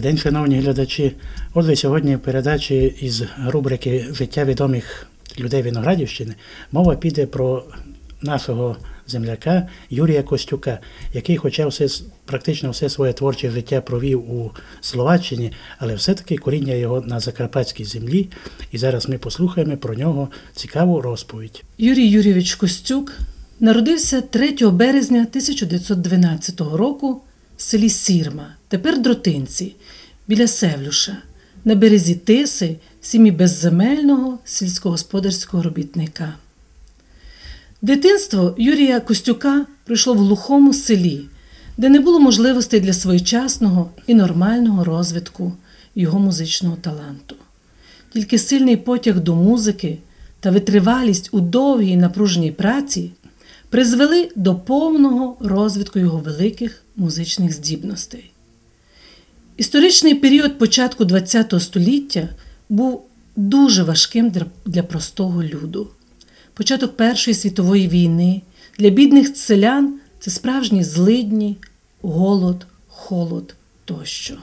Добрий день, шановні глядачі. Отже, сьогодні в передачі із рубрики Життя відомих людей Виноградівщини мова піде про нашого земляка Юрія Костюка, який, хоча все, практично все своє творче життя провів у Словаччині, але все-таки коріння його на Закарпатській землі. І зараз ми послухаємо про нього цікаву розповідь. Юрій Юрійович Костюк народився 3 березня 1912 року в селі Сірма, тепер Дротинці, біля Севлюша, на березі Тиси, в сім'ї безземельного сільськогосподарського робітника. Дитинство Юрія Костюка пройшло в глухому селі, де не було можливостей для своєчасного і нормального розвитку його музичного таланту. Тільки сильний потяг до музики та витривалість у довгій напруженій праці призвели до повного розвитку його великих музичних здібностей. Історичний період початку ХХ століття був дуже важким для простого люду. Початок Першої світової війни для бідних селян це справжні злидні, голод, холод тощо.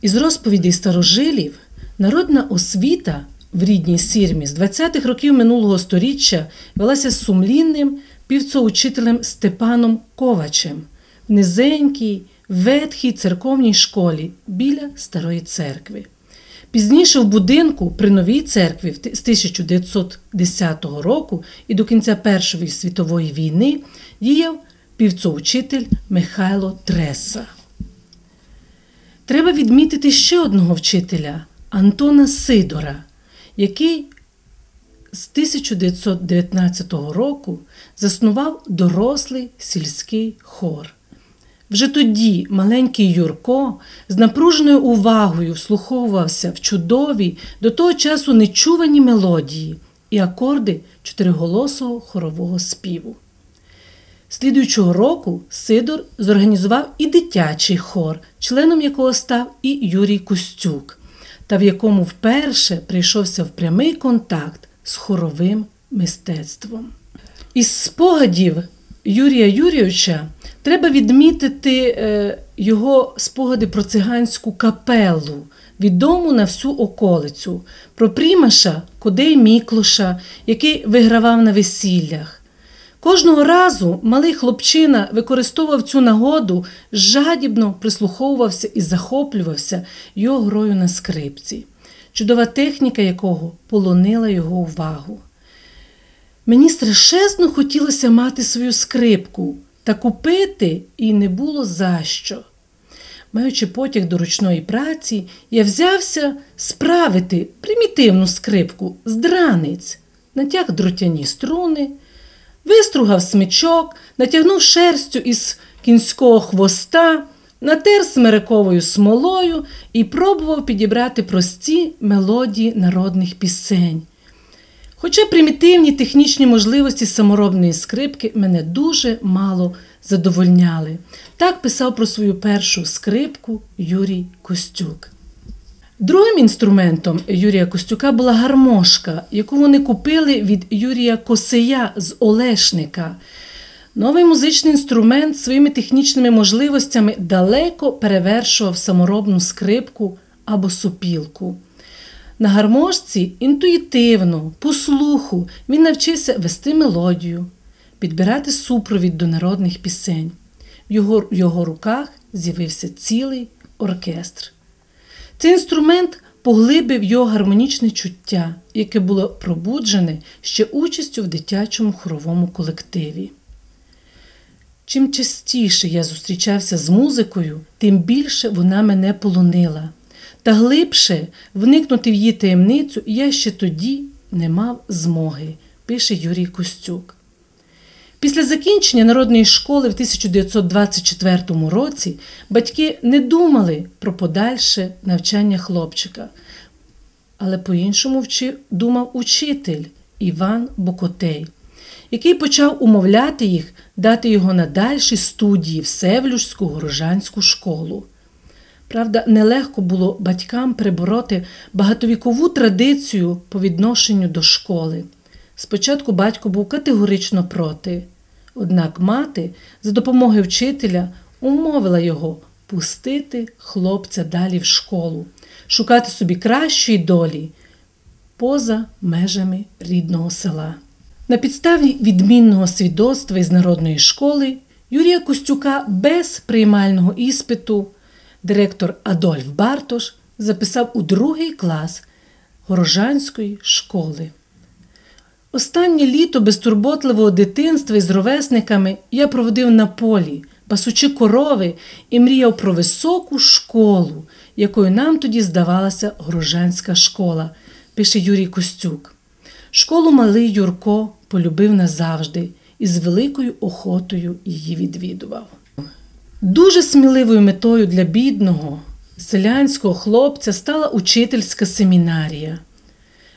Із розповідей старожилів народна освіта в рідній сірмі з 20-х років минулого століття велася сумлінним півцоучителем Степаном Ковачем в низенькій, ветхій церковній школі біля Старої церкви. Пізніше в будинку при новій церкві з 1910 року і до кінця Першої світової війни діяв півцоучитель Михайло Треса. Треба відмітити ще одного вчителя Антона Сидора, який з 1919 року заснував дорослий сільський хор. Вже тоді маленький Юрко з напруженою увагою вслуховувався в чудові до того часу нечувані мелодії і акорди чотириголосого хорового співу. Слідуючого року Сидор зорганізував і дитячий хор, членом якого став і Юрій Костюк, та в якому вперше прийшовся в прямий контакт з хоровим мистецтвом. Із спогадів Юрія Юрійовича треба відмітити е, його спогади про циганську капелу, відому на всю околицю, про Прімаша Кодей Міклоша, який вигравав на весіллях. Кожного разу малий хлопчина використовував цю нагоду, жадібно прислуховувався і захоплювався його грою на скрипці, чудова техніка якого полонила його увагу. Мені страшезно хотілося мати свою скрипку та купити і не було за що. Маючи потяг до ручної праці, я взявся справити примітивну скрипку з драниць, натяг дротяні струни, вистругав смичок, натягнув шерстю із кінського хвоста, натер смириковою смолою і пробував підібрати прості мелодії народних пісень. Хоча примітивні технічні можливості саморобної скрипки мене дуже мало задовольняли. Так писав про свою першу скрипку Юрій Костюк. Другим інструментом Юрія Костюка була гармошка, яку вони купили від Юрія Косея з Олешника. Новий музичний інструмент своїми технічними можливостями далеко перевершував саморобну скрипку або сопілку. На гармошці інтуїтивно, по слуху він навчився вести мелодію, підбирати супровід до народних пісень. В його, його руках з'явився цілий оркестр. Цей інструмент поглибив його гармонічне чуття, яке було пробуджене ще участю в дитячому хоровому колективі. Чим частіше я зустрічався з музикою, тим більше вона мене полонила. Та глибше вникнути в її таємницю я ще тоді не мав змоги, пише Юрій Костюк. Після закінчення народної школи в 1924 році батьки не думали про подальше навчання хлопчика, але по-іншому вчив, думав учитель Іван Бокотей, який почав умовляти їх дати його на дальші студії в Севлюжську горожанську школу. Правда, нелегко було батькам прибороти багатовікову традицію по відношенню до школи. Спочатку батько був категорично проти, однак мати за допомогою вчителя умовила його пустити хлопця далі в школу, шукати собі кращої долі поза межами рідного села. На підставі відмінного свідоцтва із народної школи Юрія Костюка без приймального іспиту директор Адольф Бартош записав у другий клас Горожанської школи. Останнє літо безтурботливого дитинства із ровесниками я проводив на полі, пасучи корови і мріяв про високу школу, якою нам тоді здавалася Горожанська школа, пише Юрій Костюк. Школу малий Юрко полюбив назавжди і з великою охотою її відвідував. Дуже сміливою метою для бідного селянського хлопця стала учительська семінарія.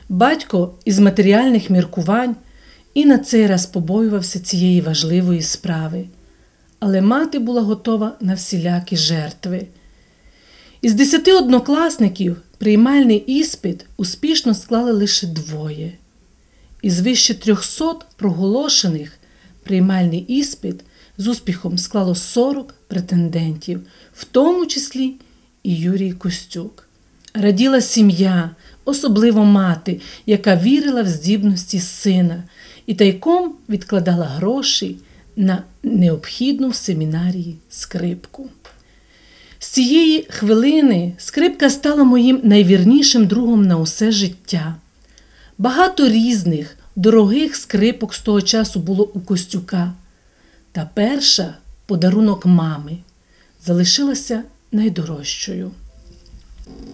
Батько із матеріальних міркувань і на цей раз побоювався цієї важливої справи, але мати була готова на всілякі жертви. Із десяти однокласників приймальний іспит успішно склали лише двоє. Із вище трьохсот проголошених приймальний іспит з успіхом склало 40 претендентів, в тому числі і Юрій Костюк. Раділа сім'я, особливо мати, яка вірила в здібності сина і тайком відкладала гроші на необхідну в семінарії скрипку. З цієї хвилини скрипка стала моїм найвірнішим другом на усе життя. Багато різних, дорогих скрипок з того часу було у Костюка. Та перша подарунок мами залишилася найдорожчою.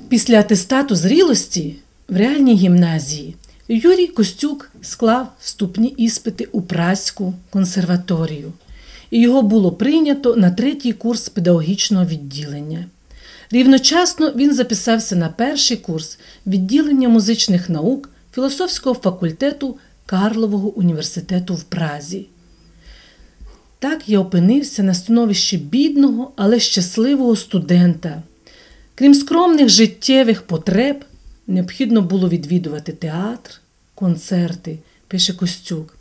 Після атестату зрілості реальній гімназії Юрій Костюк склав вступні іспити у Праську консерваторію, і його було прийнято на третій курс педагогічного відділення. Рівночасно він записався на перший курс відділення музичних наук філософського факультету Карлового університету в Празі. Так я опинився на становищі бідного, але щасливого студента. Крім скромних життєвих потреб, необхідно було відвідувати театр, концерти, пише Костюк.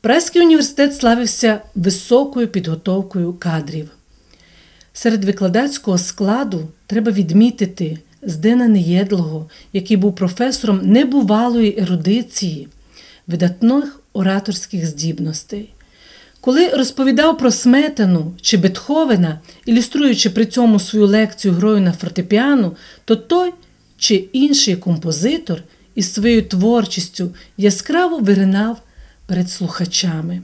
Праський університет славився високою підготовкою кадрів. Серед викладацького складу треба відмітити Здена Неєдлого, який був професором небувалої ерудиції, видатних ораторських здібностей. Коли розповідав про сметану чи Бетховена, ілюструючи при цьому свою лекцію грою на фортепіано, то той чи інший композитор із своєю творчістю яскраво виринав перед слухачами.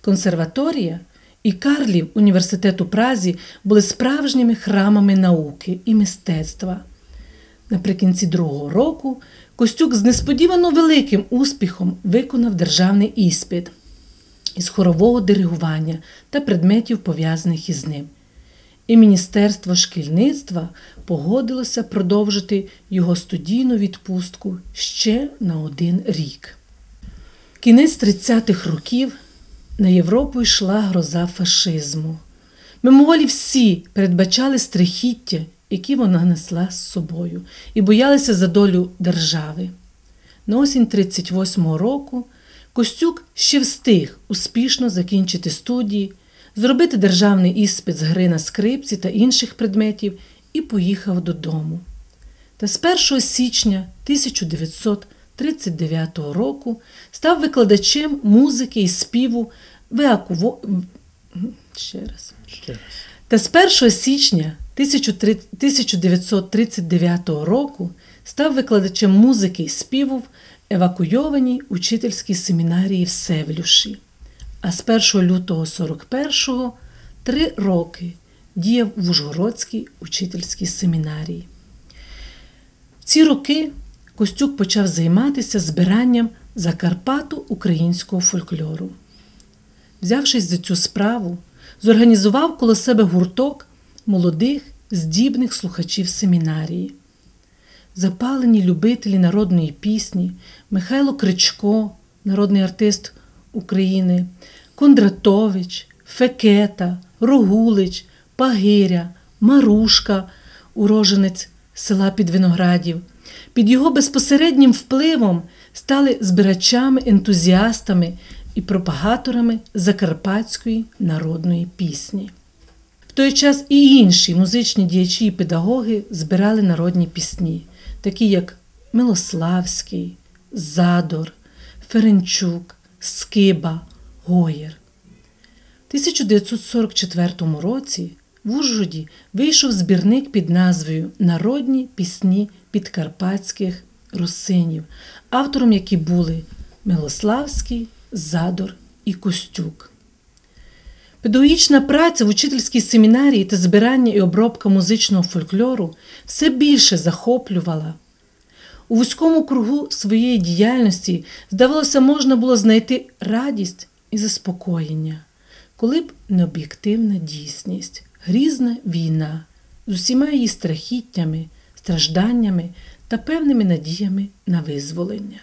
Консерваторія і Карлів університет у Празі були справжніми храмами науки і мистецтва. Наприкінці другого року Костюк з несподівано великим успіхом виконав державний іспит із хорового диригування та предметів, пов'язаних із ним. І Міністерство шкільництва погодилося продовжити його студійну відпустку ще на один рік. Кінець 30-х років на Європу йшла гроза фашизму. Мимоволі всі передбачали страхіття, які вона несла з собою, і боялися за долю держави. На осінь 38-го року Костюк ще встиг успішно закінчити студії, зробити державний іспит з гри на скрипці та інших предметів і поїхав додому. Та з 1 січня 1939 року став викладачем музики і співу в Еакуво... Ще раз. Ще раз. Та з 1 січня 1939 року став викладачем музики і співу в евакуйованій учительській семінарії в Севлюші. А з 1 лютого 41-го три роки діяв в Ужгородській учительській семінарії. В ці роки Костюк почав займатися збиранням Закарпату українського фольклору. Взявшись за цю справу, зорганізував коло себе гурток молодих, здібних слухачів семінарії. Запалені любителі народної пісні Михайло Кричко, народний артист України, Кондратович, Фекета, Рогулич, Пагиря, Марушка, уроженець села Підвиноградів. Під його безпосереднім впливом стали збирачами, ентузіастами і пропагаторами закарпатської народної пісні. В той час і інші музичні діячі і педагоги збирали народні пісні, такі як Милославський, Задор, Ференчук, Скиба, Гоєр. В 1944 році в Ужгороді вийшов збірник під назвою Народні пісні підкарпатських русинів, автором які були Милославський, Задор і Костюк. Педагогічна праця в учительській семінарії та збирання і обробка музичного фольклору все більше захоплювала. У вузькому кругу своєї діяльності, здавалося, можна було знайти радість і заспокоєння, коли б не об'єктивна дійсність, грізна війна з усіма її страхіттями, стражданнями та певними надіями на визволення.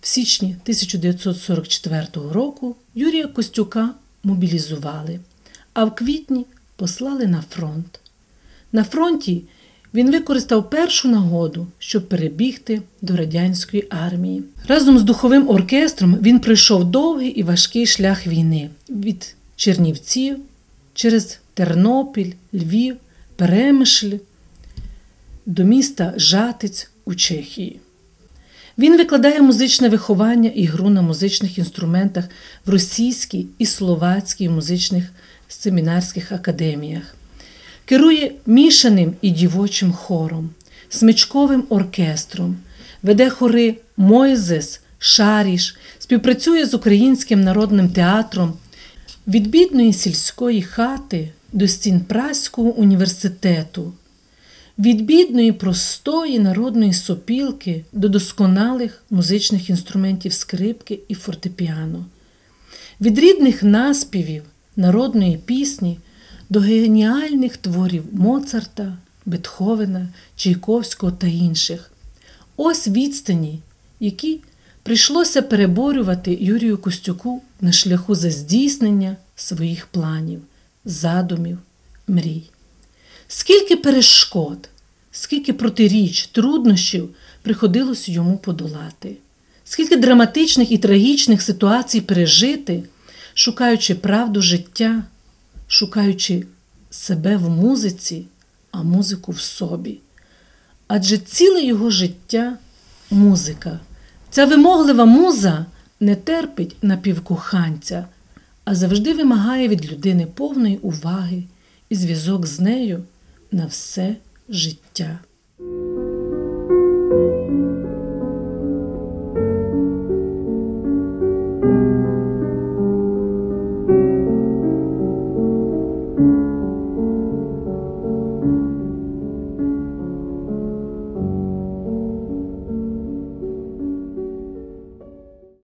В січні 1944 року Юрія Костюка мобілізували, а в квітні послали на фронт. На фронті він використав першу нагоду, щоб перебігти до радянської армії. Разом з духовим оркестром він пройшов довгий і важкий шлях війни від Чернівців через Тернопіль, Львів, Перемишль до міста Жатиць у Чехії. Він викладає музичне виховання і гру на музичних інструментах в російській і словацькій музичних семінарських академіях. Керує мішаним і дівочим хором, смичковим оркестром, веде хори Мойзес, Шаріш, співпрацює з Українським народним театром. Від бідної сільської хати до стін Праського університету. Від бідної простої народної сопілки до досконалих музичних інструментів скрипки і фортепіано, від рідних наспівів народної пісні до геніальних творів Моцарта, Бетховена, Чайковського та інших. Ось відстані, які прийшлося переборювати Юрію Костюку на шляху за здійснення своїх планів, задумів, мрій. Скільки перешкод, скільки протиріч, труднощів приходилось йому подолати, скільки драматичних і трагічних ситуацій пережити, шукаючи правду життя, шукаючи себе в музиці, а музику в собі. Адже ціле його життя музика. Ця вимоглива муза не терпить напівкоханця, а завжди вимагає від людини повної уваги і зв'язок з нею на все життя.